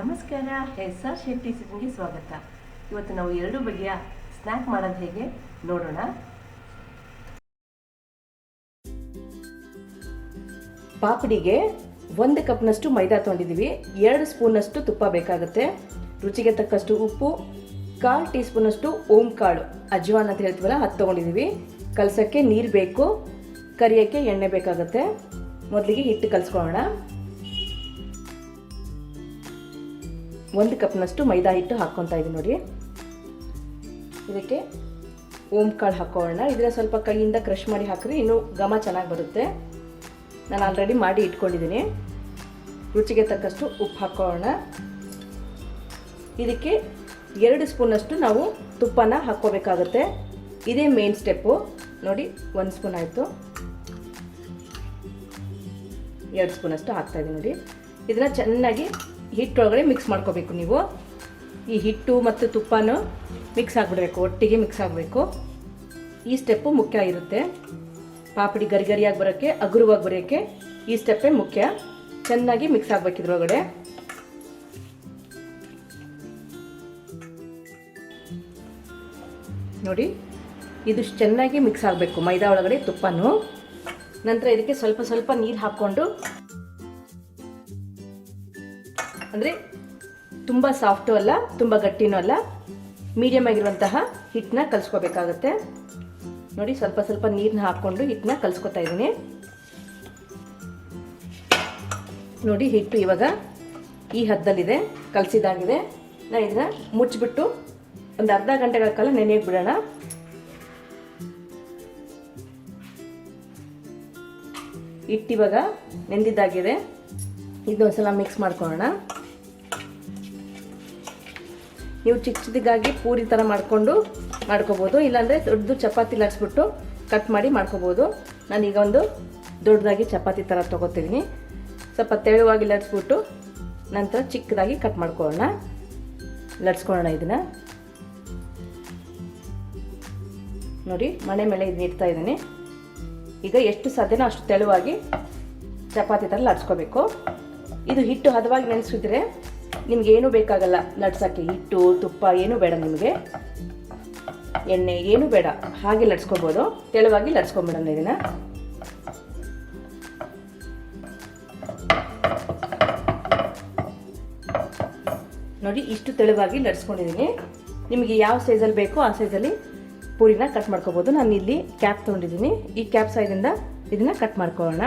ನಮಸ್ಕಾರ S R Shetty ಸಿಟಿಗೆ ಸ್ವಾಗತ. ಇವತ್ತು ನಾವು ಎರಡು ಬಗೆಯ ಸ್ನ್ಯಾಕ್ ಮಾಡೋದು ಹೇಗೆ ನೋಡೋಣ. ಪಾಪಡಿಗೆ ಒಂದು ಕಪ್ನಷ್ಟು ಮೈದಾ ತೊಗೊಂಡಿದ್ದೀವಿ. ಎರಡು ಸ್ಪೂನಷ್ಟು ತುಪ್ಪ ಬೇಕಾಗುತ್ತೆ. ರುಚಿಗೆ ತಕ್ಕಷ್ಟು ಉಪ್ಪು, ಕಾಲು ಟೀ ಸ್ಪೂನಷ್ಟು ಓಂ ಕಾಳು ಅಜ್ವಾನ್ ಅಂತ ಹೇಳ್ತೀವಲ್ಲ, ಅದು ತೊಗೊಂಡಿದ್ದೀವಿ. ಕಲಸಕ್ಕೆ ನೀರು ಬೇಕು, ಕರಿಯೋಕ್ಕೆ ಎಣ್ಣೆ ಬೇಕಾಗುತ್ತೆ. ಮೊದಲಿಗೆ ಹಿಟ್ಟು ಕಲಿಸ್ಕೊಳ್ಳೋಣ. ಒಂದು ಕಪ್ನಷ್ಟು ಮೈದಾ ಹಿಟ್ಟು ಹಾಕ್ಕೊತಾ ಇದ್ದೀನಿ ನೋಡಿ ಇದಕ್ಕೆ ಓಮ್ ಕಾಳು ಹಾಕೋಣ. ಇದನ್ನ ಸ್ವಲ್ಪ ಕೈಯಿಂದ ಕ್ರಷ್ ಮಾಡಿ ಹಾಕಿದ್ರೆ ಇನ್ನೂ ಘಮ ಚೆನ್ನಾಗಿ ಬರುತ್ತೆ. ನಾನು ಆಲ್ರೆಡಿ ಮಾಡಿ ಇಟ್ಕೊಂಡಿದ್ದೀನಿ ರುಚಿಗೆ ತಕ್ಕಷ್ಟು ಉಪ್ಪು ಹಾಕೋಣ. ಇದಕ್ಕೆ ಎರಡು ಸ್ಪೂನಷ್ಟು ನಾವು ತುಪ್ಪನ ಹಾಕ್ಕೋಬೇಕಾಗುತ್ತೆ. ಇದೇ ಮೇನ್ ಸ್ಟೆಪ್ಪು ನೋಡಿ, ಒಂದು ಸ್ಪೂನ್ ಆಯಿತು. ಎರಡು ಸ್ಪೂನಷ್ಟು ಹಾಕ್ತಾಯಿದ್ದೀನಿ ನೋಡಿ. ಇದನ್ನು ಚೆನ್ನಾಗಿ ಹಿಟ್ಟೊಳಗಡೆ ಮಿಕ್ಸ್ ಮಾಡ್ಕೋಬೇಕು ನೀವು. ಈ ಹಿಟ್ಟು ಮತ್ತು ತುಪ್ಪನೂ ಮಿಕ್ಸ್ ಆಗಿಬಿಡಬೇಕು, ಒಟ್ಟಿಗೆ ಮಿಕ್ಸ್ ಆಗಬೇಕು. ಈ ಸ್ಟೆಪ್ಪು ಮುಖ್ಯ ಇರುತ್ತೆ. ಪಾಪಡಿ ಗರಿ ಗರಿಯಾಗಿ ಬರೋಕ್ಕೆ, ಅಗುರವಾಗಿ ಬರೋಕ್ಕೆ ಈ ಸ್ಟೆಪ್ಪೇ ಮುಖ್ಯ. ಚೆನ್ನಾಗಿ ಮಿಕ್ಸ್ ಆಗಬೇಕು ಇದ್ರೊಳಗಡೆ. ನೋಡಿ, ಇದು ಚೆನ್ನಾಗಿ ಮಿಕ್ಸ್ ಆಗಬೇಕು ಮೈದಾ ಒಳಗಡೆ ತುಪ್ಪನೂ. ನಂತರ ಇದಕ್ಕೆ ಸ್ವಲ್ಪ ಸ್ವಲ್ಪ ನೀರು ಹಾಕ್ಕೊಂಡು ಅಂದರೆ ತುಂಬ ಸಾಫ್ಟು ಅಲ್ಲ, ತುಂಬ ಗಟ್ಟಿನೂ ಅಲ್ಲ. ಮೀಡಿಯಮ್ ಆಗಿರುವಂತಹ ಹಿಟ್ಟನ್ನ ಕಲಿಸ್ಕೋಬೇಕಾಗತ್ತೆ. ನೋಡಿ, ಸ್ವಲ್ಪ ಸ್ವಲ್ಪ ನೀರನ್ನ ಹಾಕ್ಕೊಂಡು ಹಿಟ್ಟನ್ನ ಕಲಿಸ್ಕೊತಾ ಇದ್ದೀನಿ. ನೋಡಿ, ಹಿಟ್ಟು ಇವಾಗ ಈ ಹದ್ದಲ್ಲಿದೆ, ಕಲಸಿದಾಗಿದೆ. ನಾನು ಇದನ್ನ ಮುಚ್ಚಿಬಿಟ್ಟು ಒಂದು ಅರ್ಧ ಗಂಟೆಗಳ ಕಾಲ ನೆನೆಯಕ್ಕೆ ಬಿಡೋಣ. ಹಿಟ್ಟಿವಾಗ ನೆಂದಿದ್ದಾಗಿದೆ. ಇದನ್ನೊಂದ್ಸಲ ಮಿಕ್ಸ್ ಮಾಡ್ಕೊಳ್ಳೋಣ. ನೀವು ಚಿಕ್ಕ ಚಿಕ್ಕದಾಗಿ ಪೂರಿ ಥರ ಮಾಡಿಕೊಂಡು ಮಾಡ್ಕೋಬೋದು. ಇಲ್ಲಾಂದರೆ ದೊಡ್ಡದು ಚಪಾತಿ ಲಟ್ಸ್ಬಿಟ್ಟು ಕಟ್ ಮಾಡಿ ಮಾಡ್ಕೋಬೋದು. ನಾನೀಗ ಒಂದು ದೊಡ್ಡದಾಗಿ ಚಪಾತಿ ಥರ ತೊಗೋತಿದ್ದೀನಿ ಸ್ವಲ್ಪ ತೆಳುವಾಗಿ ಲಟ್ಸ್ಬಿಟ್ಟು ನಂತರ ಚಿಕ್ಕದಾಗಿ ಕಟ್ ಮಾಡ್ಕೊಳ್ಳೋಣ. ಲಟ್ಸ್ಕೊಳ್ಳೋಣ ಇದನ್ನು. ನೋಡಿ ಮನೆ ಮೇಲೆ ಇದನ್ನ ಇಡ್ತಾ ಇದ್ದೀನಿ. ಈಗ ಎಷ್ಟು ಸಾಧ್ಯನೋ ಅಷ್ಟು ತೆಳುವಾಗಿ ಚಪಾತಿ ಥರ ಲಟ್ಸ್ಕೋಬೇಕು. ಇದು ಹಿಟ್ಟು ಹದವಾಗಿ ನೆನೆಸಿದ್ರೆ ನಿಮ್ಗೆ ಏನು ಬೇಕಾಗಲ್ಲ ಲಟ್ಸೋಕ್ಕೆ? ಹಿಟ್ಟು, ತುಪ್ಪ ಏನೂ ಬೇಡ ನಿಮಗೆ. ಎಣ್ಣೆ ಏನೂ ಬೇಡ. ಹಾಗೆ ಲಟ್ಸ್ಕೊಬೋದು. ತೆಳುವಾಗಿ ಲಟ್ಸ್ಕೊಂಬಿಡೋಣ ಇದನ್ನು. ನೋಡಿ, ಇಷ್ಟು ತೆಳುವಾಗಿ ಲಟ್ಸ್ಕೊಂಡಿದ್ದೀನಿ. ನಿಮಗೆ ಯಾವ ಸೈಜಲ್ಲಿ ಬೇಕೋ ಆ ಸೈಜಲ್ಲಿ ಪೂರಿನ ಕಟ್ ಮಾಡ್ಕೋಬೋದು. ನಾನು ಇಲ್ಲಿ ಕ್ಯಾಪ್ ತೊಗೊಂಡಿದ್ದೀನಿ. ಈ ಕ್ಯಾಪ್ ಸೈಜಿಂದ ಇದನ್ನ ಕಟ್ ಮಾಡ್ಕೊಳ್ಳೋಣ.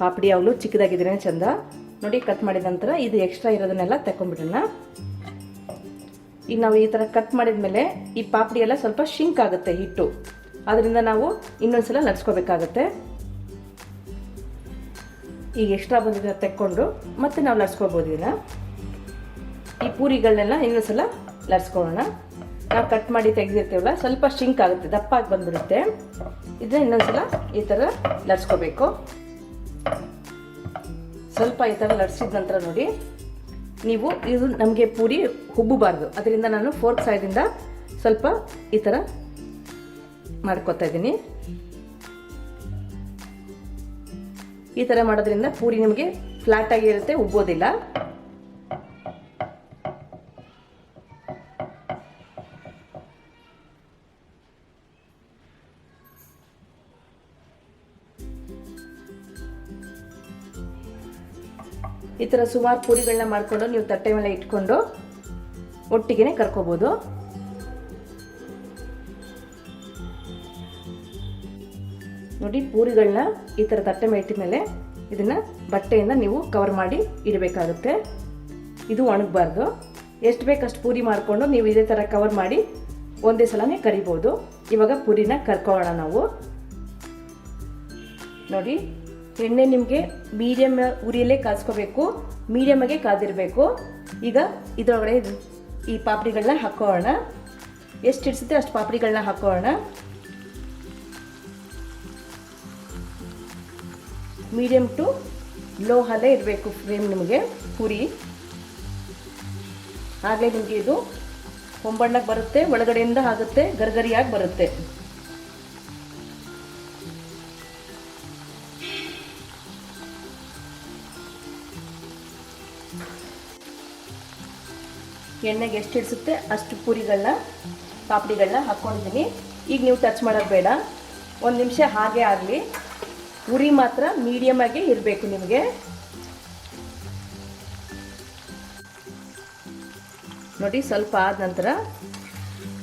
ಪಾಪಡಿ ಯಾವಾಗಲೂ ಚಿಕ್ಕದಾಗಿದ್ರೇ ಚಂದ. ನೋಡಿ ಕಟ್ ಮಾಡಿದ ನಂತರ ಇದು ಎಕ್ಸ್ಟ್ರಾ ಇರೋದನ್ನೆಲ್ಲ ತಗೊಂಡ್ಬಿಡೋಣ ಈಗ ನಾವು ಈ ಥರ ಕಟ್ ಮಾಡಿದ ಮೇಲೆ ಈ ಪಾಪಡಿ ಎಲ್ಲ ಸ್ವಲ್ಪ ಶಿಂಕ್ ಆಗುತ್ತೆ ಹಿಟ್ಟು. ಅದರಿಂದ ನಾವು ಇನ್ನೊಂದ್ಸಲ ಲಟ್ಸ್ಕೋಬೇಕಾಗತ್ತೆ ಈಗ ಎಕ್ಸ್ಟ್ರಾ ಬಂದಿದ್ದ ತೆಕ್ಕೊಂಡು ಮತ್ತೆ ನಾವು ಲಟ್ಸ್ಕೋಬೋದು ಇದನ್ನ. ಈ ಪೂರಿಗಳನ್ನೆಲ್ಲ ಇನ್ನೊಂದ್ಸಲ ಲಟ್ಸ್ಕೊಳ್ಳೋಣ ನಾವು ಕಟ್ ಮಾಡಿ ತೆಗೆದಿರ್ತೀವಲ್ಲ, ಸ್ವಲ್ಪ ಶಿಂಕ್ ಆಗುತ್ತೆ, ದಪ್ಪಾಗಿ ಬಂದ್ಬಿಡುತ್ತೆ. ಇದನ್ನ ಇನ್ನೊಂದ್ಸಲ ಈ ಥರ ಲಟ್ಸ್ಕೋಬೇಕು ಸ್ವಲ್ಪ ಈ ಥರ ಲಟ್ಸಿದ ನಂತರ ನೋಡಿ, ನೀವು ಇದು ನಮಗೆ ಪೂರಿ ಹುಬ್ಬಬಾರ್ದು. ಅದರಿಂದ ನಾನು ಫೋರ್ಕ್ ಸೈಡಿಂದ ಸ್ವಲ್ಪ ಈ ಥರ ಮಾಡ್ಕೊತಾ ಇದ್ದೀನಿ. ಈ ಥರ ಮಾಡೋದ್ರಿಂದ ಪೂರಿ ನಿಮಗೆ ಫ್ಲಾಟ್ ಆಗಿರುತ್ತೆ ಉಬ್ಬೋದಿಲ್ಲ. ಥರ ಸುಮಾರು ಪೂರಿಗಳನ್ನ ಮಾಡಿಕೊಂಡು ನೀವು ತಟ್ಟೆ ಮೇಲೆ ಇಟ್ಕೊಂಡು ಒಟ್ಟಿಗೆ ಕರ್ಕೋಬೋದು. ನೋಡಿ, ಪೂರಿಗಳನ್ನ ಈ ಥರ ತಟ್ಟೆ ಮೇಲೆ ಇಟ್ಟ ಮೇಲೆ ಇದನ್ನು ಬಟ್ಟೆಯಿಂದ ನೀವು ಕವರ್ ಮಾಡಿ ಇಡಬೇಕಾಗುತ್ತೆ. ಇದು ಒಣಗಬಾರ್ದು. ಎಷ್ಟು ಬೇಕಷ್ಟು ಪೂರಿ ಮಾಡಿಕೊಂಡು ನೀವು ಇದೇ ಥರ ಕವರ್ ಮಾಡಿ ಒಂದೇ ಸಲನೇ ಕರಿಬೋದು. ಇವಾಗ ಪೂರಿನ ಕರ್ಕೊಳ್ಳೋಣ ನಾವು. ನೋಡಿ ಎಣ್ಣೆ ನಿಮಗೆ ಮೀಡಿಯಮ್ ಉರಿಯಲ್ಲೇ ಕಾಸ್ಕೋಬೇಕು ಮೀಡಿಯಮಾಗೆ ಕಾದಿರಬೇಕು. ಈಗ ಇದರೊಳಗಡೆ ಈ ಪಾಪಡಿಗಳನ್ನ ಹಾಕೋಣ. ಎಷ್ಟು ಇಡ್ಸುತ್ತೆ ಅಷ್ಟು ಪಾಪಡಿಗಳನ್ನ ಹಾಕೋಣ. ಮೀಡಿಯಮ್ ಟು ಲೋ ಹಲ್ಲೇ ಇರಬೇಕು ಫ್ಲೇಮ್ ನಿಮಗೆ ಪೂರಿ ಆಗಲೇ ನಿಮಗೆ ಇದು ಹೊಂಬಣ್ಣಕ್ಕೆ ಬರುತ್ತೆ, ಒಳಗಡೆಯಿಂದ ಆಗುತ್ತೆ, ಗರ್ಗರಿಯಾಗಿ ಬರುತ್ತೆ. ಎಣ್ಣೆಗೆ ಎಷ್ಟು ಹಿಡಿಸುತ್ತೆ ಅಷ್ಟು ಪೂರಿಗಳನ್ನ, ಪಾಪಡಿಗಳನ್ನ ಹಾಕ್ಕೊಂಡಿದ್ದೀನಿ. ಈಗ ನೀವು ಟಚ್ ಮಾಡೋದು ಬೇಡ. ಒಂದು ನಿಮಿಷ ಹಾಗೆ ಆಗಲಿ. ಉರಿ ಮಾತ್ರ ಮೀಡಿಯಮ್ ಆಗಿ ಇರಬೇಕು ನಿಮಗೆ. ನೋಡಿ, ಸ್ವಲ್ಪ ಆದ ನಂತರ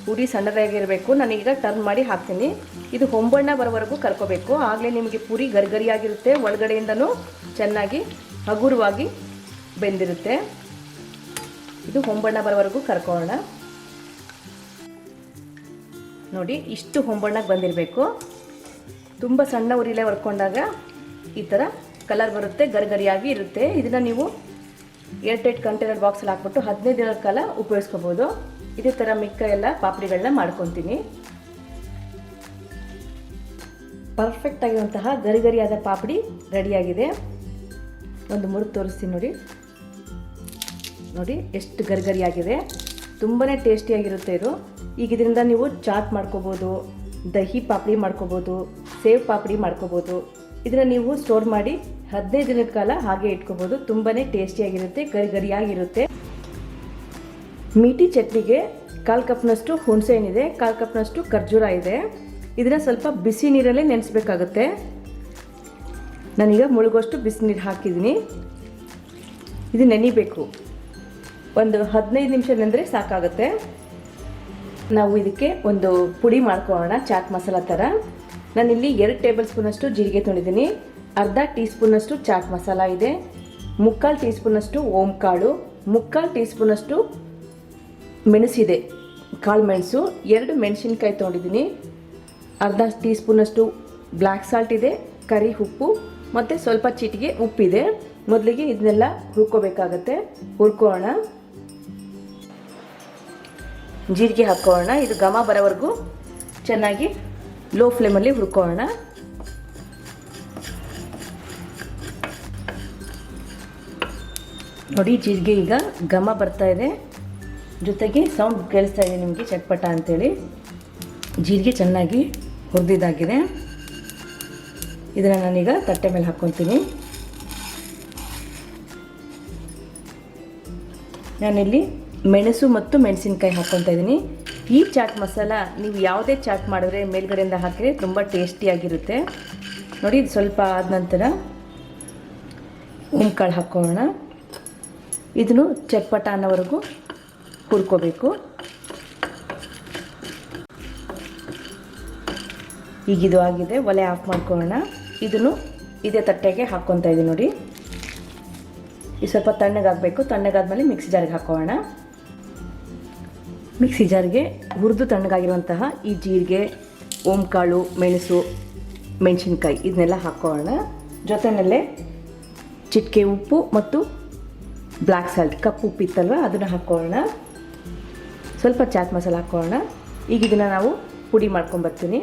ಉರಿ ಸಣ್ಣದಾಗಿರಬೇಕು. ನಾನೀಗ ಟರ್ನ್ ಮಾಡಿ ಹಾಕ್ತೀನಿ. ಇದು ಹೊಂಬಣ್ಣ ಬರೋವರೆಗೂ ಕರ್ಕೋಬೇಕು. ಆಗಲೇ ನಿಮಗೆ ಪೂರಿ ಗರಿಗರಿಯಾಗಿರುತ್ತೆ. ಒಳಗಡೆಯಿಂದನೂ ಚೆನ್ನಾಗಿ ಹಗುರವಾಗಿ ಬೆಂದಿರುತ್ತೆ. ಇದು ಹೊಂಬಣ್ಣ ಬರೋವರೆಗೂ ಕರ್ಕೊಳ್ಳೋಣ. ನೋಡಿ, ಇಷ್ಟು ಹೊಂಬಣ್ಣಕ್ಕೆ ಬಂದಿರಬೇಕು. ತುಂಬ ಸಣ್ಣ ಉರಿಲೆ ಹೊರ್ಕೊಂಡಾಗ ಈ ಥರ ಕಲರ್ ಬರುತ್ತೆ, ಗರಿಗರಿಯಾಗಿ ಇರುತ್ತೆ. ಇದನ್ನು ನೀವು ಏರ್ ಟೈಟ್ ಕಂಟೈನರ್ ಬಾಕ್ಸಲ್ಲಿ ಹಾಕ್ಬಿಟ್ಟು ಹದಿನೈದು ದಿನದ ಕಾಲ ಉಪಯೋಗಿಸ್ಕೋಬೋದು. ಇದೇ ಥರ ಮಿಕ್ಕ ಎಲ್ಲ ಪಾಪಡಿಗಳನ್ನ ಮಾಡ್ಕೊತೀನಿ. ಪರ್ಫೆಕ್ಟ್ ಆಗಿರುವಂತಹ ಗರಿಗರಿಯಾದ ಪಾಪಡಿ ರೆಡಿಯಾಗಿದೆ ಒಂದು ಮುರಿದು ತೋರಿಸ್ತೀನಿ ನೋಡಿ. ನೋಡಿ, ಎಷ್ಟು ಗರಿಗರಿಯಾಗಿದೆ. ತುಂಬಾ ಟೇಸ್ಟಿಯಾಗಿರುತ್ತೆ ಇದು. ಈಗ ಇದರಿಂದ ನೀವು ಚಾಟ್ ಮಾಡ್ಕೋಬೋದು, ದಹಿ ಪಾಪಡಿ ಮಾಡ್ಕೋಬೋದು, ಸೇವ್ ಪಾಪಡಿ ಮಾಡ್ಕೋಬೋದು. ಇದನ್ನು ನೀವು ಸ್ಟೋರ್ ಮಾಡಿ ಹದಿನೈದು ದಿನದ ಕಾಲ ಹಾಗೆ ಇಟ್ಕೋಬೋದು. ತುಂಬಾ ಟೇಸ್ಟಿಯಾಗಿರುತ್ತೆ ಗರಿ ಗರಿಯಾಗಿರುತ್ತೆ ಮೀಟಿ ಚಟ್ನಿಗೆ ಕಾಲು ಕಪ್ನಷ್ಟು ಹುಣಸೆ ಏನಿದೆ ಕಾಲು ಕಪ್ನಷ್ಟು ಖರ್ಜೂರ ಇದೆ. ಇದನ್ನು ಸ್ವಲ್ಪ ಬಿಸಿ ನೀರಲ್ಲೇ ನೆನೆಸ್ಬೇಕಾಗುತ್ತೆ. ನಾನೀಗ ಮುಳುಗೋಷ್ಟು ಬಿಸಿ ನೀರು ಹಾಕಿದ್ದೀನಿ. ಇದು ನೆನಿಬೇಕು. ಒಂದು ಹದಿನೈದು ನಿಮಿಷ ನೆಂದರೆ ಸಾಕಾಗುತ್ತೆ. ನಾವು ಇದಕ್ಕೆ ಒಂದು ಪುಡಿ ಮಾಡ್ಕೊಳ್ಳೋಣ, ಚಾಟ್ ಮಸಾಲ ಥರ. ನಾನಿಲ್ಲಿ ಎರಡು ಟೇಬಲ್ ಸ್ಪೂನಷ್ಟು ಜೀರಿಗೆ ತೊಳಿದ್ದೀನಿ ಅರ್ಧ ಟೀ ಸ್ಪೂನಷ್ಟು ಚಾಟ್ ಮಸಾಲ ಇದೆ. ಮುಕ್ಕಾಲು ಟೀ ಸ್ಪೂನಷ್ಟು ಓಂ ಕಾಳು ಮುಕ್ಕಾಲು ಟೀ ಸ್ಪೂನಷ್ಟು ಮೆಣಸಿದೆ ಕಾಳು ಮೆಣಸು. ಎರಡು ಮೆಣಸಿನ್ಕಾಯಿ ತೊಗೊಂಡಿದ್ದೀನಿ. ಅರ್ಧ ಟೀ ಸ್ಪೂನಷ್ಟು ಬ್ಲ್ಯಾಕ್ ಸಾಲ್ಟ್ ಇದೆ, ಕರಿ ಉಪ್ಪು, ಮತ್ತು ಸ್ವಲ್ಪ ಚಿಟಿಗೆ ಉಪ್ಪಿದೆ. ಮೊದಲಿಗೆ ಇದನ್ನೆಲ್ಲ ಹುರ್ಕೋಬೇಕಾಗತ್ತೆ. ಹುರ್ಕೋಣ ಜೀರಿಗೆ ಹಾಕೋಣ ಇದು ಘಮ ಬರೋವರೆಗೂ ಚೆನ್ನಾಗಿ ಲೋ ಫ್ಲೇಮಲ್ಲಿ ಹುರ್ಕೋಣ ನೋಡಿ, ಜೀರಿಗೆ ಈಗ ಘಮ ಬರ್ತಾ ಇದೆ. ಜೊತೆಗೆ ಸೌಂಡ್ ಕೇಳಿಸ್ತಾ ಇದೆ ನಿಮಗೆ ಚಟ್ಪಟ ಅಂತೇಳಿ. ಜೀರಿಗೆ ಚೆನ್ನಾಗಿ ಹುರಿದಿದ್ದಾಗಿದೆ. ಇದನ್ನು ನಾನೀಗ ತಟ್ಟೆ ಮೇಲೆ ಹಾಕ್ಕೊತೀನಿ. ನಾನಿಲ್ಲಿ ಮೆಣಸು ಮತ್ತು ಮೆಣಸಿನಕಾಯಿ ಹಾಕ್ಕೊತಾ ಇದ್ದೀನಿ. ಈ ಚಾಟ್ ಮಸಾಲ ನೀವು ಯಾವುದೇ ಚಾಟ್ ಮಾಡಿದ್ರೆ ಮೇಲ್ಗಡೆಯಿಂದ ಹಾಕಿದ್ರೆ ತುಂಬ ಟೇಸ್ಟಿಯಾಗಿರುತ್ತೆ. ನೋಡಿ, ಇದು ಸ್ವಲ್ಪ ಆದ ನಂತರ ಕಾಳು ಹಾಕ್ಕೊಳ್ಳೋಣ ಇದನ್ನು ಚಟ್ಪಟ ಅನ್ನೋವರೆಗೂ ಹುರ್ಕೋಬೇಕು. ಈಗ ಇದು ಆಗಿದೆ, ಒಲೆ ಆಫ್ ಮಾಡ್ಕೊಳ್ಳೋಣ. ಇದನ್ನು ಇದೇ ತಟ್ಟೆಗೆ ಹಾಕ್ಕೊತಾ ಇದ್ದೀನಿ ನೋಡಿ. ಇದು ಸ್ವಲ್ಪ ತಣ್ಣಗಾಗಬೇಕು. ತಣ್ಣಗಾದ್ಮೇಲೆ ಮಿಕ್ಸಿ ಜಾರಿಗೆ ಹಾಕೋಣ. ಮಿಕ್ಸಿ ಜಾರ್ಗೆ ಹುರಿದು ತಣ್ಣಗಾಗಿರುವಂತಹ ಈ ಜೀರಿಗೆ, ಓಂಕಾಳು, ಮೆಣಸು, ಮೆಣಸಿನ್ಕಾಯಿ ಇದನ್ನೆಲ್ಲ ಹಾಕೋಣ. ಜೊತೆಯಲ್ಲೇ ಚಿಟಿಕೆ ಉಪ್ಪು ಮತ್ತು ಬ್ಲ್ಯಾಕ್ ಸಾಲ್ಟ್, ಕಪ್ಪು ಉಪ್ಪು ಇತ್ತಲ್ವ, ಅದನ್ನು ಹಾಕೋಣ. ಸ್ವಲ್ಪ ಚಾಟ್ ಮಸಾಲ ಹಾಕೋಣ. ಈಗ ಇದನ್ನು ನಾವು ಪುಡಿ ಮಾಡ್ಕೊಂಬರ್ತೀನಿ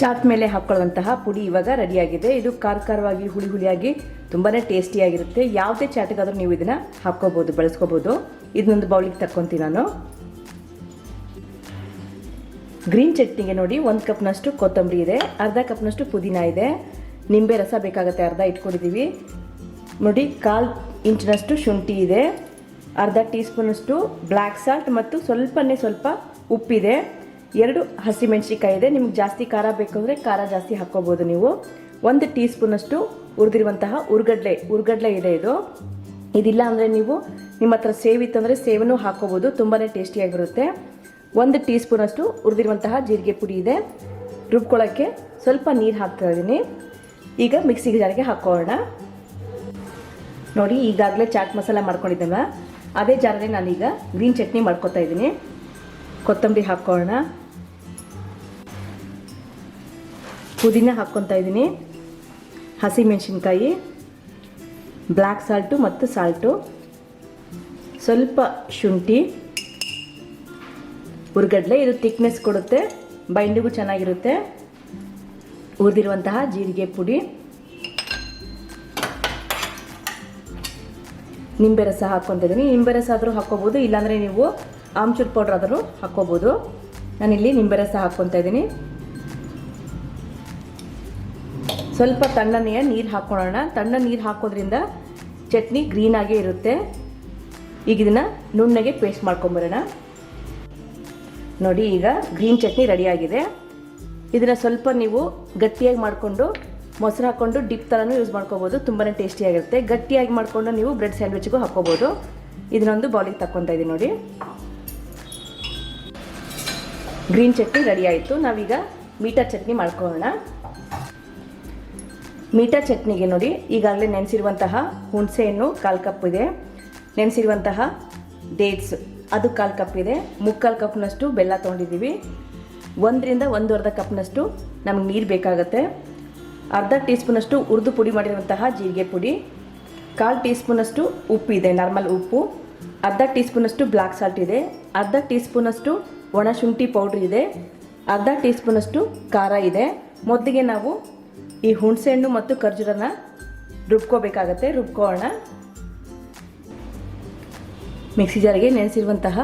ಚಾಟ್ ಮೇಲೆ ಹಾಕ್ಕೊಳ್ಳುವಂತಹ ಪುಡಿ ಇವಾಗ ರೆಡಿಯಾಗಿದೆ ಇದು ಖಾರ ಖಾರವಾಗಿ ಹುಳಿ ಹುಳಿಯಾಗಿ ತುಂಬಾ ಟೇಸ್ಟಿಯಾಗಿರುತ್ತೆ ಯಾವುದೇ ಚಾಟಿಗಾದರೂ ನೀವು ಇದನ್ನು ಹಾಕ್ಕೋಬೋದು, ಬಳಸ್ಕೋಬೋದು. ಇದನ್ನೊಂದು ಬೌಲಿಗೆ ತಕ್ಕೊತೀನಿ ನಾನು. ಗ್ರೀನ್ ಚಟ್ನಿಗೆ ನೋಡಿ ಒಂದು ಕಪ್ನಷ್ಟು ಕೊತ್ತಂಬರಿ ಇದೆ, ಅರ್ಧ ಕಪ್ನಷ್ಟು ಪುದೀನ ಇದೆ. ನಿಂಬೆ ರಸ ಬೇಕಾಗುತ್ತೆ, ಅರ್ಧ ಇಟ್ಕೊಂಡಿದ್ದೀವಿ ನೋಡಿ, ಕಾಲು ಇಂಚಿನಷ್ಟು ಶುಂಠಿ ಇದೆ. ಅರ್ಧ ಟೀ ಸ್ಪೂನಷ್ಟು ಬ್ಲ್ಯಾಕ್ ಸಾಲ್ಟ್ ಮತ್ತು ಸ್ವಲ್ಪನೇ ಸ್ವಲ್ಪ ಉಪ್ಪಿದೆ. ಎರಡು ಹಸಿಮೆಣ್ಸಿಕಾಯಿ ಇದೆ. ನಿಮ್ಗೆ ಜಾಸ್ತಿ ಖಾರ ಬೇಕು ಖಾರ ಜಾಸ್ತಿ ಹಾಕ್ಕೋಬೋದು ನೀವು. ಒಂದು ಟೀ ಸ್ಪೂನಷ್ಟು ಹುರಿದಿರುವಂತಹ ಉರ್ಗಡ್ಲೆ ಉರ್ಗಡ್ಲೆ ಇದೆ ಇದು. ಇದಿಲ್ಲ ಅಂದರೆ ನೀವು ನಿಮ್ಮ ಹತ್ರ ಸೇವಿತ್ತಂದರೆ ಇತ್ತಂದರೆ ಹಾಕೋಬೋದು ತುಂಬಾ ಟೇಸ್ಟಿಯಾಗಿರುತ್ತೆ. ಒಂದು ಟೀ ಸ್ಪೂನಷ್ಟು ಹುರಿದಿರುವಂತಹ ಜೀರಿಗೆ ಪುಡಿ ಇದೆ. ರುಬ್ಕೊಳ್ಳೋಕ್ಕೆ ಸ್ವಲ್ಪ ನೀರು ಹಾಕ್ತಾ ಇದ್ದೀನಿ. ಈಗ ಮಿಕ್ಸಿಗೆ ಜಾರಿಗೆ ಹಾಕೋಣ. ನೋಡಿ, ಈಗಾಗಲೇ ಚಾಟ್ ಮಸಾಲ ಮಾಡ್ಕೊಂಡಿದ್ದೇವೆ. ಅದೇ ಜಾರಲ್ಲಿ ನಾನೀಗ ಗ್ರೀನ್ ಚಟ್ನಿ ಮಾಡ್ಕೊತಾ ಇದ್ದೀನಿ. ಕೊತ್ತಂಬರಿ ಹಾಕ್ಕೊಳ್ಳೋಣ ಪುದೀನ ಹಾಕ್ಕೊತಾ ಇದ್ದೀನಿ. ಹಸಿಮೆಣಸಿನ್ಕಾಯಿ ಬ್ಲ್ಯಾಕ್ ಸಾಲ್ಟು ಮತ್ತು ಸಾಲ್ಟು ಸ್ವಲ್ಪ ಶುಂಠಿ ಹುರ್ಗಡ್ಲೆ ಇದು ತಿಕ್ನೆಸ್ ಕೊಡುತ್ತೆ ಬೈಂಡಿಗೂ ಚೆನ್ನಾಗಿರುತ್ತೆ. ಹುರಿದಿರುವಂತಹ ಜೀರಿಗೆ ಪುಡಿ. ನಿಂಬೆ ರಸ ಹಾಕ್ಕೊತಿದ್ದೀನಿ ನಿಂಬೆ ರಸ ಆದರೂ ಹಾಕ್ಕೋಬೋದು, ಇಲ್ಲಾಂದರೆ ನೀವು ಆಮ್ಚೂರ್ ಪೌಡ್ರ್ ಆದರೂ ಹಾಕ್ಕೋಬೋದು. ನಾನಿಲ್ಲಿ ನಿಂಬೆ ರಸ ಹಾಕ್ಕೊತಾ ಇದ್ದೀನಿ. ಸ್ವಲ್ಪ ತಣ್ಣನೆಯ ನೀರು ಹಾಕ್ಕೊಳ್ಳೋಣ ತಣ್ಣ ನೀರು ಹಾಕೋದ್ರಿಂದ ಚಟ್ನಿ ಗ್ರೀನಾಗೇ ಇರುತ್ತೆ. ಈಗ ಇದನ್ನು ನುಣ್ಣಗೆ ಪೇಸ್ಟ್ ಮಾಡ್ಕೊಂಬರೋಣ. ನೋಡಿ, ಈಗ ಗ್ರೀನ್ ಚಟ್ನಿ ರೆಡಿಯಾಗಿದೆ ಇದನ್ನು ಸ್ವಲ್ಪ ನೀವು ಗಟ್ಟಿಯಾಗಿ ಮಾಡಿಕೊಂಡು ಮೊಸರು ಹಾಕ್ಕೊಂಡು ಡಿಪ್ ಥರನೂ ಯೂಸ್ ಮಾಡ್ಕೋಬೋದು. ತುಂಬಾ ಟೇಸ್ಟಿಯಾಗಿರುತ್ತೆ ಗಟ್ಟಿಯಾಗಿ ಮಾಡಿಕೊಂಡು ನೀವು ಬ್ರೆಡ್ ಸ್ಯಾಂಡ್ವಿಚ್ಗೂ ಹಾಕ್ಕೋಬೋದು ಇದನ್ನೊಂದು ಬೌಲಿಗೆ ತಕ್ಕೊತಾ ಇದ್ದೀನಿ ನೋಡಿ. ಗ್ರೀನ್ ಚಟ್ನಿ ರೆಡಿ ಆಯಿತು. ನಾವೀಗ ಮೀಟರ್ ಚಟ್ನಿ ಮಾಡ್ಕೊಳ್ಳೋಣ. ಮೀಟಾ ಚಟ್ನಿಗೆ ನೋಡಿ, ಈಗಾಗಲೇ ನೆನೆಸಿರುವಂತಹ ಹುಣಸೆಹಣ್ಣು ಕಾಲು ಕಪ್ ಇದೆ. ನೆನೆಸಿರುವಂತಹ ಡೇಟ್ಸ್, ಅದು ಕಾಲು ಕಪ್ ಇದೆ. ಮುಕ್ಕಾಲು ಕಪ್ನಷ್ಟು ಬೆಲ್ಲ ತೊಗೊಂಡಿದ್ದೀವಿ. ಒಂದರಿಂದ ಒಂದೂವರೆ ಕಪ್ನಷ್ಟು ನಮಗೆ ನೀರು ಬೇಕಾಗುತ್ತೆ. ಅರ್ಧ ಟೀ ಸ್ಪೂನಷ್ಟು ಪುಡಿ ಮಾಡಿರುವಂತಹ ಜೀರಿಗೆ ಪುಡಿ. ಕಾಲು ಟೀ ಸ್ಪೂನಷ್ಟು ಉಪ್ಪು ಇದೆ, ನಾರ್ಮಲ್ ಉಪ್ಪು. ಅರ್ಧ ಟೀ ಸ್ಪೂನಷ್ಟು ಬ್ಲ್ಯಾಕ್ ಸಾಲ್ಟ್ ಇದೆ. ಅರ್ಧ ಟೀ ಸ್ಪೂನಷ್ಟು ಒಣ ಶುಂಠಿ ಪೌಡ್ರ್ ಇದೆ. ಅರ್ಧ ಟೀ ಸ್ಪೂನಷ್ಟು ಖಾರ ಇದೆ. ಮೊದಲಿಗೆ ನಾವು ಈ ಹುಣಸೆಹಣ್ಣು ಮತ್ತು ಖರ್ಜೂರನ ರುಬ್ಕೋಬೇಕಾಗತ್ತೆ ರುಬ್ಕೋಣ ಮಿಕ್ಸಿ ಜಾರಿಗೆ ನೆನೆಸಿರುವಂತಹ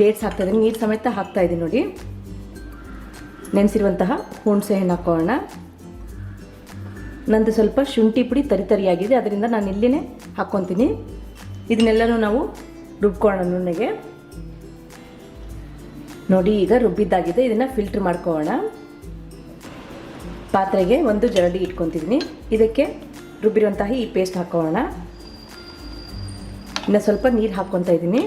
ಡೇಟ್ಸ್ ಹಾಕ್ತಾ ಇದ್ದೀನಿ. ನೀರು ಸಮೇತ ಹಾಕ್ತಾ ಇದ್ದೀನಿ ನೋಡಿ. ನೆನೆಸಿರುವಂತಹ ಹುಣಸೆ ಹಣ್ಣು ಹಾಕೋಣ ನಂದು ಸ್ವಲ್ಪ ಶುಂಠಿ ಪುಡಿ ತರಿ ತರಿಯಾಗಿದೆ, ಅದರಿಂದ ನಾನು ಇಲ್ಲಿನೇ ಹಾಕ್ಕೊತೀನಿ. ಇದನ್ನೆಲ್ಲನೂ ನಾವು ರುಬ್ಕೋಣ ನುಣ್ಣಗೆ. ನೋಡಿ, ಈಗ ರುಬ್ಬಿದ್ದಾಗಿದೆ. ಇದನ್ನು ಫಿಲ್ಟ್ರ್ ಮಾಡ್ಕೊಳ್ಳೋಣ. ಪಾತ್ರೆಗೆ ಒಂದು ಜರಡಿ ಇಟ್ಕೊತಿದ್ದೀನಿ ಇದಕ್ಕೆ ರುಬ್ಬಿರುವಂತಹ ಈ ಪೇಸ್ಟ್ ಹಾಕೋಣ. ಇನ್ನು ಸ್ವಲ್ಪ ನೀರು ಹಾಕ್ಕೊತಾ ಇದ್ದೀನಿ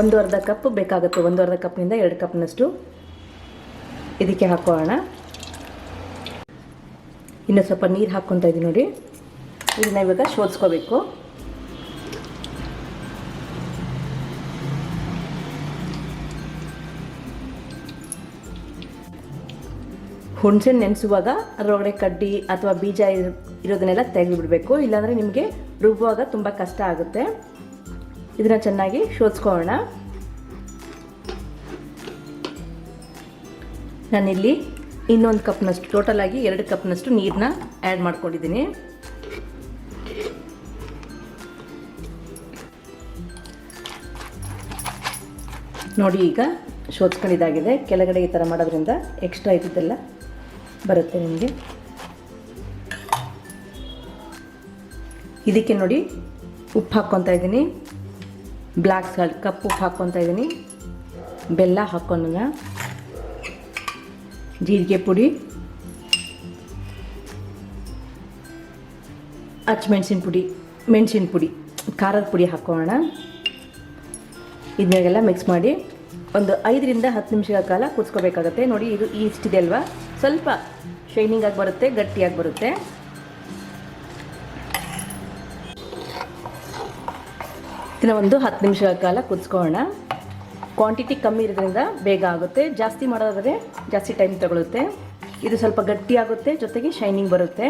ಒಂದು ಅರ್ಧ ಕಪ್ ಬೇಕಾಗುತ್ತೆ. ಒಂದು ಅರ್ಧ ಕಪ್ನಿಂದ ಎರಡು ಕಪ್ನಷ್ಟು ಇದಕ್ಕೆ ಹಾಕೋಣ. ಇನ್ನು ಸ್ವಲ್ಪ ನೀರು ಹಾಕ್ಕೊತಾ ಇದ್ದೀನಿ ನೋಡಿ. ಇದನ್ನ ಇವಾಗ ಶೋಧಿಸ್ಕೋಬೇಕು ಹುಣಸೆ ನೆನೆಸುವಾಗ ಅದರೊಳಗಡೆ ಕಡ್ಡಿ ಅಥವಾ ಬೀಜ ಇರ್- ಇರೋದನ್ನೆಲ್ಲ ತೆಗೆದುಬಿಡಬೇಕು. ಇಲ್ಲಾಂದರೆ ನಿಮಗೆ ರುಬ್ಬುವಾಗ ತುಂಬ ಕಷ್ಟ ಆಗುತ್ತೆ. ಇದನ್ನು ಚೆನ್ನಾಗಿ ಶೋಧಿಸ್ಕೊಳ್ಳೋಣ ನಾನಿಲ್ಲಿ ಇನ್ನೊಂದು ಕಪ್ನಷ್ಟು ಟೋಟಲ್ ಆಗಿ ಎರಡು ಕಪ್ನಷ್ಟು ನೀರನ್ನ ಆ್ಯಡ್ ಮಾಡ್ಕೊಂಡಿದ್ದೀನಿ. ನೋಡಿ ಈಗ ಶೋಧಿಸ್ಕೊಂಡಿದ್ದಾಗಿದೆ ಕೆಳಗಡೆ ಈ ಥರ ಮಾಡೋದ್ರಿಂದ ಎಕ್ಸ್ಟ್ರಾ ಇದ್ದಿದ್ದೆಲ್ಲ ಬರುತ್ತೆ ನಿಮಗೆ. ಇದಕ್ಕೆ ನೋಡಿ ಉಪ್ಪು ಹಾಕ್ಕೊತಾ ಇದ್ದೀನಿ. ಬ್ಲ್ಯಾಕ್ ಸಾಲ್ಟ್ ಕಪ್ಪು ಉಪ್ಪು ಹಾಕ್ಕೊತಾ ಇದ್ದೀನಿ. ಬೆಲ್ಲ ಹಾಕ್ಕೊಂಡ ಜೀರಿಗೆ ಪುಡಿ, ಹಚ್ಮೆಣ್ಸಿನ ಪುಡಿ, ಮೆಣಸಿನ ಪುಡಿ, ಖಾರದ ಪುಡಿ ಹಾಕೋಣ ಇದನ್ನೆಲ್ಲ ಮಿಕ್ಸ್ ಮಾಡಿ ಒಂದು ಐದರಿಂದ ಹತ್ತು ನಿಮಿಷಗಳ ಕಾಲ ಕುದಿಸ್ಕೋಬೇಕಾಗತ್ತೆ. ನೋಡಿ ಇದು ಇಷ್ಟಿದೆ ಅಲ್ವಾ? ಸ್ವಲ್ಪ ಶೈನಿಂಗ್ ಆಗಿ ಬರುತ್ತೆ, ಗಟ್ಟಿಯಾಗಿ ಬರುತ್ತೆ. ಇದನ್ನ ಒಂದು ಹತ್ತು ನಿಮಿಷಗಳ ಕಾಲ ಕುದಿಸ್ಕೊಳ್ಳೋಣ. ಕ್ವಾಂಟಿಟಿ ಕಮ್ಮಿ ಇರೋದ್ರಿಂದ ಬೇಗ ಆಗುತ್ತೆ. ಜಾಸ್ತಿ ಮಾಡೋದಾದರೆ ಜಾಸ್ತಿ ಟೈಮ್ ತಗೊಳುತ್ತೆ. ಇದು ಸ್ವಲ್ಪ ಗಟ್ಟಿ ಆಗುತ್ತೆ, ಜೊತೆಗೆ ಶೈನಿಂಗ್ ಬರುತ್ತೆ.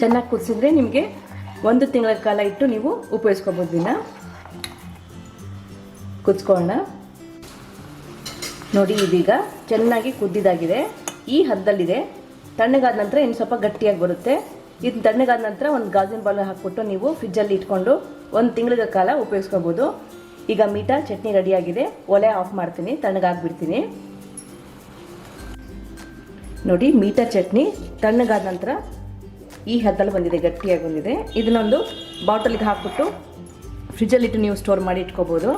ಚೆನ್ನಾಗಿ ಕುದಿಸಿದ್ರೆ ನಿಮಗೆ ಒಂದು ತಿಂಗಳ ಕಾಲ ಇಟ್ಟು ನೀವು ಉಪಯೋಗಿಸ್ಕೋಬೋದು ದಿನ. ಕುದಿಸ್ಕೊಳ್ಳೋಣ. ನೋಡಿ ಇದೀಗ ಚೆನ್ನಾಗಿ ಕುದ್ದಿದಾಗಿದೆ. ಈ ಹದ್ದಲ್ಲಿದೆ. ತಣ್ಣಗಾದ ನಂತರ ಇನ್ನು ಸ್ವಲ್ಪ ಗಟ್ಟಿಯಾಗಿ ಬರುತ್ತೆ. ಇದು ತಣ್ಣಗಾದ ನಂತರ ಒಂದು ಗಾಜಿನ ಬಾಲ್ ಹಾಕ್ಬಿಟ್ಟು ನೀವು ಫ್ರಿಜ್ಜಲ್ಲಿ ಇಟ್ಕೊಂಡು ಒಂದು ತಿಂಗಳ ಕಾಲ ಉಪಯೋಗಿಸ್ಕೋಬೋದು. ಈಗ ಮೀಟಾ, ಚಟ್ನಿ ರೆಡಿಯಾಗಿದೆ ಒಲೆ ಆಫ್ ಮಾಡ್ತೀನಿ. ತಣ್ಣಗಾಗ್ಬಿಡ್ತೀನಿ. ನೋಡಿ, ಮೀಟಾ, ಚಟ್ನಿ ತಣ್ಣಗಾದ ನಂತರ ಈ ಹದ್ದಲ್ಲಿ ಬಂದಿದೆ, ಗಟ್ಟಿಯಾಗಿ ಬಂದಿದೆ. ಇದನ್ನೊಂದು ಬಾಟಲ್ಗೆ ಹಾಕ್ಬಿಟ್ಟು ಫ್ರಿಜ್ಜಲ್ಲಿಟ್ಟು ನೀವು ಸ್ಟೋರ್ ಮಾಡಿ ಇಟ್ಕೋಬೋದು.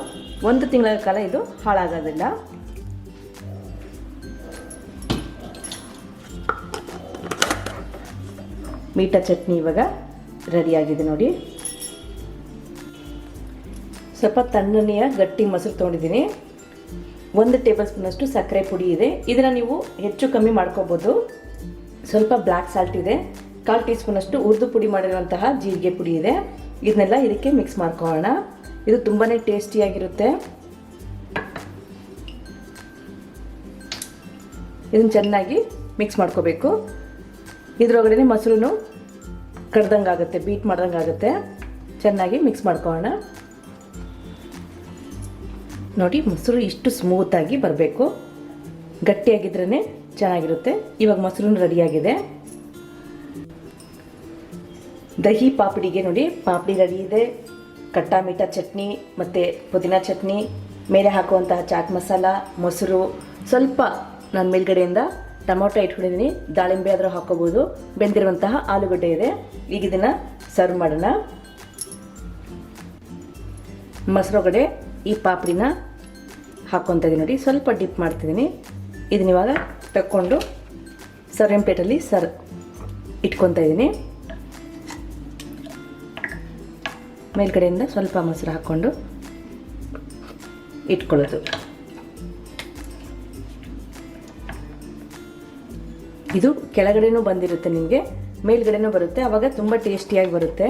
ಒಂದು ತಿಂಗಳ ಕಾಲ ಇದು ಹಾಳಾಗೋದಿಲ್ಲ. ಮೀಟಾ ಚಟ್ನಿ ಇವಾಗ ರೆಡಿಯಾಗಿದೆ ನೋಡಿ. ಸ್ವಲ್ಪ ತಣ್ಣನೆಯ ಗಟ್ಟಿ ಮೊಸರು ತೊಗೊಂಡಿದ್ದೀನಿ. ಒಂದು ಟೇಬಲ್ ಸ್ಪೂನಷ್ಟು ಸಕ್ಕರೆ ಪುಡಿ ಇದೆ. ಇದನ್ನು ನೀವು ಹೆಚ್ಚು ಕಮ್ಮಿ ಮಾಡ್ಕೋಬೋದು. ಸ್ವಲ್ಪ ಬ್ಲ್ಯಾಕ್ ಸಾಲ್ಟ್ ಇದೆ. ಕಾಲು ಟೀ ಸ್ಪೂನಷ್ಟು ಉರ್ದು ಪುಡಿ ಮಾಡಿರುವಂತಹ ಜೀರಿಗೆ ಪುಡಿ ಇದೆ. ಇದನ್ನೆಲ್ಲ ಇದಕ್ಕೆ ಮಿಕ್ಸ್ ಮಾಡ್ಕೊಳ್ಳೋಣ. ಇದು ತುಂಬಾ ಟೇಸ್ಟಿಯಾಗಿರುತ್ತೆ ಇದನ್ನು ಚೆನ್ನಾಗಿ ಮಿಕ್ಸ್ ಮಾಡ್ಕೋಬೇಕು. ಇದರೊಳಗಡೆ ಮೊಸರು ಕಡ್ದಂಗೆ ಆಗುತ್ತೆ ಬೀಟ್ ಮಾಡ್ದಂಗೆ ಆಗುತ್ತೆ ಚೆನ್ನಾಗಿ ಮಿಕ್ಸ್ ಮಾಡ್ಕೊಳ್ಳೋಣ. ನೋಡಿ, ಮೊಸರು ಇಷ್ಟು ಸ್ಮೂತಾಗಿ ಬರಬೇಕು. ಗಟ್ಟಿಯಾಗಿದ್ರೇ ಚೆನ್ನಾಗಿರುತ್ತೆ. ಇವಾಗ ಮೊಸರು ರೆಡಿಯಾಗಿದೆ ದಹಿ ಪಾಪಡಿಗೆ ನೋಡಿ, ಪಾಪಡಿ ರೆಡಿ ಇದೆ. ಕಟ್ಟಾ ಮೀಠಾ ಚಟ್ನಿ ಮತ್ತು ಪುದೀನ ಚಟ್ನಿ, ಮೇಲೆ ಹಾಕುವಂತಹ ಚಾಟ್ ಮಸಾಲ, ಮೊಸರು. ಸ್ವಲ್ಪ ನಾನು ಮೇಲ್ಗಡೆಯಿಂದ ಟೊಮೊಟೊ ಇಟ್ಕೊಂಡಿದ್ದೀನಿ ದಾಳಿಂಬೆ ಆದರೂ ಹಾಕೋಬೋದು. ಬೆಂದಿರುವಂತಹ ಆಲೂಗಡ್ಡೆ ಇದೆ. ಈಗ ಇದನ್ನು ಸರ್ವ್ ಮಾಡೋಣ. ಮೊಸರೊಳಗಡೆ ಈ ಪಾಪಡಿನ ಹಾಕ್ಕೊತಿದ್ದೀನಿ ನೋಡಿ, ಸ್ವಲ್ಪ ಡಿಪ್ ಮಾಡ್ತಿದ್ದೀನಿ ಇದನ್ನ ಇವಾಗ ತಕ್ಕೊಂಡು ಸರ್ವಿಂಗ್ ಪ್ಲೇಟಲ್ಲಿ ಸರ್ ಇಟ್ಕೊತಾ ಇದ್ದೀನಿ ಮೇಲ್ಗಡೆಯಿಂದ ಸ್ವಲ್ಪ ಮೊಸರು ಹಾಕ್ಕೊಂಡು ಇಟ್ಕೊಳ್ಳೋದು. ಇದು ಕೆಳಗಡೆನೂ ಬಂದಿರುತ್ತೆ ನಿಮಗೆ, ಮೇಲ್ಗಡೆನೂ ಬರುತ್ತೆ. ಆವಾಗ ತುಂಬ ಟೇಸ್ಟಿಯಾಗಿ ಬರುತ್ತೆ.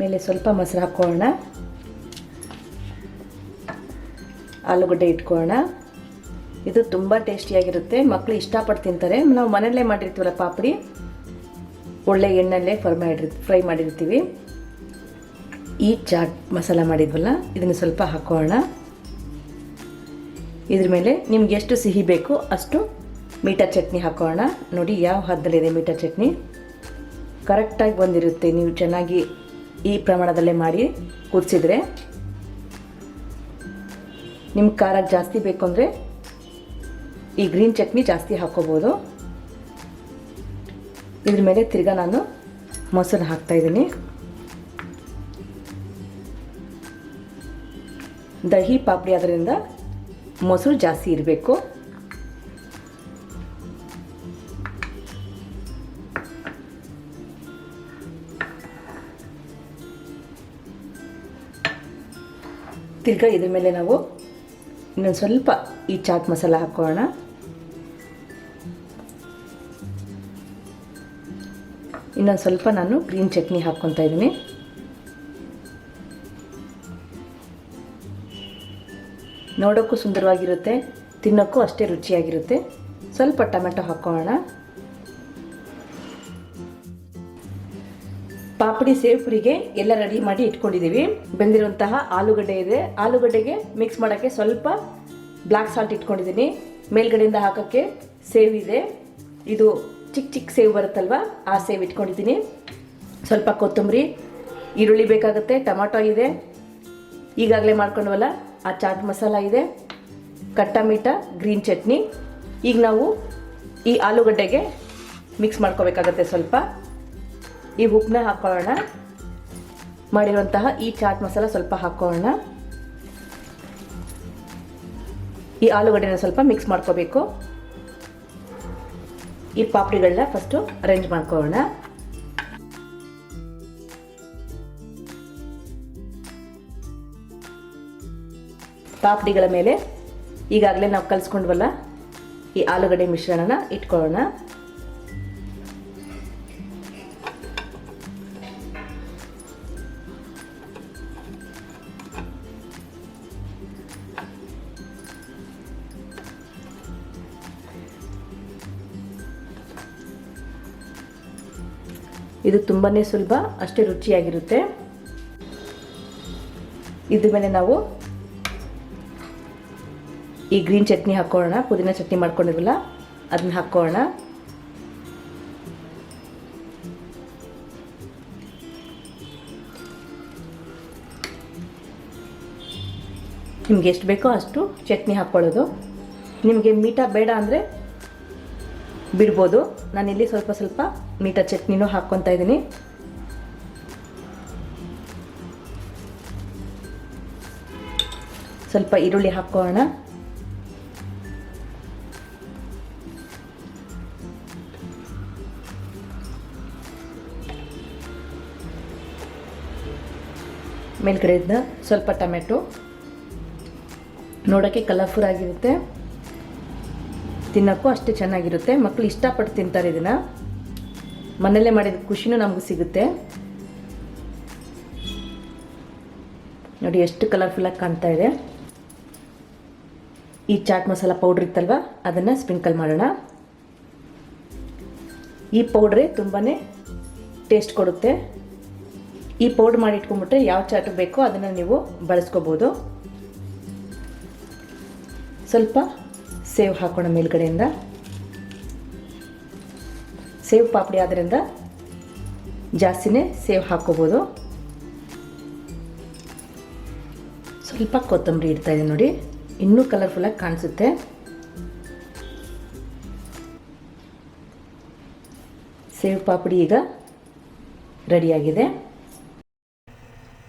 ಮೇಲೆ ಸ್ವಲ್ಪ ಮೊಸರು ಹಾಕ್ಕೊಳ್ಳೋಣ ಆಲೂಗಡ್ಡೆ ಇಟ್ಕೊಳ್ಳೋಣ. ಇದು ತುಂಬ ಟೇಸ್ಟಿಯಾಗಿರುತ್ತೆ. ಮಕ್ಕಳು ಇಷ್ಟಪಟ್ಟು ತಿಂತಾರೆ. ನಾವು ಮನೆಯಲ್ಲೇ ಮಾಡಿರ್ತೀವಲ್ಲ ಪಾಪಡಿ? ಒಳ್ಳೆ ಎಣ್ಣೆಲ್ಲೇ ಫ್ರೈ ಮಾಡಿರ್ ಫ್ರೈ ಮಾಡಿರ್ತೀವಿ. ಈ ಚಾಟ್ ಮಸಾಲ ಮಾಡಿದ್ವಲ್ಲ, ಇದನ್ನು ಸ್ವಲ್ಪ ಹಾಕೋಣ. ಇದ್ರ ಮೇಲೆ ನಿಮ್ಗೆ ಎಷ್ಟು ಸಿಹಿ ಬೇಕು ಅಷ್ಟು ಮೀಠಾ ಚಟ್ನಿ ಹಾಕೋಣ. ನೋಡಿ ಯಾವ ಹದ್ದಲ್ಲಿದೆ ಮೀಠಾ ಚಟ್ನಿ. ಕರೆಕ್ಟಾಗಿ ಬಂದಿರುತ್ತೆ. ನೀವು ಚೆನ್ನಾಗಿ ಈ ಪ್ರಮಾಣದಲ್ಲೇ ಮಾಡಿ ಕುದಿಸಿದ್ರೆ. ನಿಮ್ಗೆ ಖಾರ ಜಾಸ್ತಿ ಬೇಕು ಅಂದರೆ ಈ ಗ್ರೀನ್ ಚಟ್ನಿ ಜಾಸ್ತಿ ಹಾಕೋಬೋದು. ಇದ್ರ ಮೇಲೆ ತಿರ್ಗಾ ನಾನು ಮೊಸರು ಹಾಕ್ತಾಯಿದ್ದೀನಿ ದಹಿ ಪಾಪಡಿ ಅದರಿಂದ ಮೊಸರು ಜಾಸ್ತಿ ಇರಬೇಕು. ತಿರ್ಗಾ ಇದ್ರ ಮೇಲೆ ನಾವು ಇನ್ನೊಂದು ಸ್ವಲ್ಪ ಈ ಚಾಟ್ ಮಸಾಲ ಹಾಕೋಣ ಇನ್ನೊಂದು ಸ್ವಲ್ಪ ನಾನು ಗ್ರೀನ್ ಚಟ್ನಿ ಹಾಕ್ಕೊತಾ ಇದ್ದೀನಿ. ನೋಡೋಕ್ಕೂ ಸುಂದರವಾಗಿರುತ್ತೆ, ತಿನ್ನೋಕ್ಕೂ ಅಷ್ಟೇ ರುಚಿಯಾಗಿರುತ್ತೆ. ಸ್ವಲ್ಪ ಟೊಮೆಟೊ ಹಾಕೋಣ. ಪಾಪಡಿ ಸೇವ್ ಎಲ್ಲ ರೆಡಿ ಮಾಡಿ ಇಟ್ಕೊಂಡಿದ್ದೀವಿ. ಬೆಂದಿರುವಂತಹ ಆಲೂಗಡ್ಡೆ ಇದೆ. ಆಲೂಗಡ್ಡೆಗೆ ಮಿಕ್ಸ್ ಮಾಡೋಕ್ಕೆ ಸ್ವಲ್ಪ ಬ್ಲ್ಯಾಕ್ ಸಾಲ್ಟ್ ಇಟ್ಕೊಂಡಿದ್ದೀನಿ. ಮೇಲ್ಗಡೆಯಿಂದ ಹಾಕೋಕ್ಕೆ ಸೇವ್ ಇದೆ. ಇದು ಚಿಕ್ಕ ಚಿಕ್ಕ ಸೇವ್ ಬರುತ್ತಲ್ವ? ಆ ಸೇವ್ ಇಟ್ಕೊಂಡಿದ್ದೀನಿ. ಸ್ವಲ್ಪ ಕೊತ್ತಂಬರಿ, ಈರುಳ್ಳಿ ಬೇಕಾಗುತ್ತೆ, ಟೊಮಾಟೊ ಇದೆ. ಈಗಾಗಲೇ ಮಾಡ್ಕೊಂಡ್ವಲ್ಲ, ಆ ಚಾಟ್ ಮಸಾಲ ಇದೆ. ಕಟ್ಟ ಮೀಠ ಗ್ರೀನ್ ಚಟ್ನಿ. ಈಗ ನಾವು ಈ ಆಲೂಗಡ್ಡೆಗೆ ಮಿಕ್ಸ್ ಮಾಡ್ಕೋಬೇಕಾಗತ್ತೆ ಸ್ವಲ್ಪ. ಈ ಉಪ್ಪನ್ನ ಹಾಕ್ಕೊಳ್ಳೋಣ ಮಾಡಿರುವಂತಹ ಈ ಚಾಟ್ ಮಸಾಲ ಸ್ವಲ್ಪ ಹಾಕ್ಕೊಳ್ಳೋಣ ಈ ಆಲೂಗಡ್ಡೆನ ಸ್ವಲ್ಪ ಮಿಕ್ಸ್ ಮಾಡ್ಕೋಬೇಕು. ಈ ಪಾಪಡಿಗಳನ್ನ ಫಸ್ಟು ಅರೇಂಜ್ ಮಾಡ್ಕೊಳ್ಳೋಣ. ಪಾಪಡಿಗಳ ಮೇಲೆ ಈಗಾಗಲೇ ನಾವು ಕಲಿಸ್ಕೊಂಡ್ವಲ್ಲ ಈ ಆಲೂಗಡ್ಡೆ ಮಿಶ್ರಣನ ಇಟ್ಕೊಳ್ಳೋಣ. ಇದು ತುಂಬಾ ಸುಲಭ, ಅಷ್ಟೇ ರುಚಿಯಾಗಿರುತ್ತೆ. ಇದ್ರ ಮೇಲೆ ನಾವು ಈ ಗ್ರೀನ್ ಚಟ್ನಿ ಹಾಕೋಣ. ಪುದೀನ ಚಟ್ನಿ ಮಾಡ್ಕೊಂಡಿರಲ್ಲ, ಅದನ್ನ ಹಾಕೋಣ. ನಿಮ್ಗೆ ಎಷ್ಟು ಬೇಕೋ ಅಷ್ಟು ಚಟ್ನಿ ಹಾಕ್ಕೊಳ್ಳೋದು ನಿಮಗೆ ಮೀಠ ಬೇಡ ಅಂದರೆ ಬಿಡ್ಬೋದು. ನಾನಿಲ್ಲಿ ಸ್ವಲ್ಪ ಸ್ವಲ್ಪ ಮೀಠ ಚಟ್ನಿನೂ ಹಾಕ್ಕೊತಾ ಇದ್ದೀನಿ. ಸ್ವಲ್ಪ ಈರುಳ್ಳಿ ಹಾಕೋಣ ಮೇಲ್ಗಡೆಯಿಂದ ಸ್ವಲ್ಪ ಟೊಮೆಟೊ. ನೋಡೋಕ್ಕೆ ಕಲರ್ಫುಲ್ ಆಗಿರುತ್ತೆ. ತಿನ್ನೋಕ್ಕೂ ಅಷ್ಟೇ ಚೆನ್ನಾಗಿರುತ್ತೆ. ಮಕ್ಕಳು ಇಷ್ಟಪಟ್ಟು ತಿಂತಾರೆ ಇದನ್ನು. ಮನೆಯಲ್ಲೇ ಮಾಡಿದ ಖುಷಿನೂ ನಮಗೂ ಸಿಗುತ್ತೆ. ನೋಡಿ ಎಷ್ಟು ಕಲರ್ಫುಲ್ಲಾಗಿ ಕಾಣ್ತಾ ಇದೆ. ಈ ಚಾಟ್ ಮಸಾಲ ಪೌಡ್ರ್ ಇತ್ತಲ್ವ? ಅದನ್ನು ಸ್ಪ್ರಿಂಕಲ್ ಮಾಡೋಣ. ಈ ಪೌಡ್ರೇ ತುಂಬಾ ಟೇಸ್ಟ್ ಕೊಡುತ್ತೆ. ಈ ಪೌಡ್ರ್ ಮಾಡಿ ಇಟ್ಕೊಂಡ್ಬಿಟ್ರೆ ಯಾವ ಚಾಟ್ ಬೇಕೋ ಅದನ್ನು ನೀವು ಬಳಸ್ಕೋಬೋದು. ಸ್ವಲ್ಪ ಸೇವ್ ಹಾಕೋಣ ಮೇಲ್ಗಡೆಯಿಂದ. ಸೇವ್ ಪಾಪಡಿ ಆದ್ದರಿಂದ ಜಾಸ್ತಿನೇ ಸೇವ್ ಹಾಕ್ಕೋಬೋದು ಸ್ವಲ್ಪ ಕೊತ್ತಂಬರಿ ಇಡ್ತಾ ಇದೆ ನೋಡಿ. ಇನ್ನೂ ಕಲರ್ಫುಲ್ಲಾಗಿ ಕಾಣಿಸುತ್ತೆ. ಸೇವ್ ಪಾಪಡಿ ಈಗ ರೆಡಿಯಾಗಿದೆ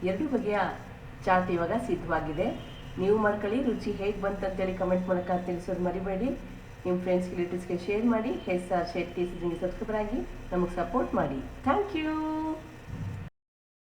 ಎರಡು ಬಗೆಯ ಚಾಟ್ ಇವಾಗ ಸಿದ್ಧವಾಗಿದೆ. ನೀವು ಮಾಡ್ಕೊಳ್ಳಿ ರುಚಿ ಹೇಗೆ ಬಂತಂತೇಳಿ ಕಮೆಂಟ್ ಮೂಲಕ ತಿಳಿಸೋದು ಮರಿಬೇಡಿ. ನಿಮ್ಮ ಫ್ರೆಂಡ್ಸ್ ರಿಲೇಟಿವ್ಸ್ಗೆ ಶೇರ್ ಮಾಡಿ, ಹೆಸರು ಆರ್ ಶೆಟ್ಟಿ ಸಬ್ಸ್ಕ್ರೈಬರ್ ಆಗಿ ನಮಗೆ ಸಪೋರ್ಟ್ ಮಾಡಿ. Thank you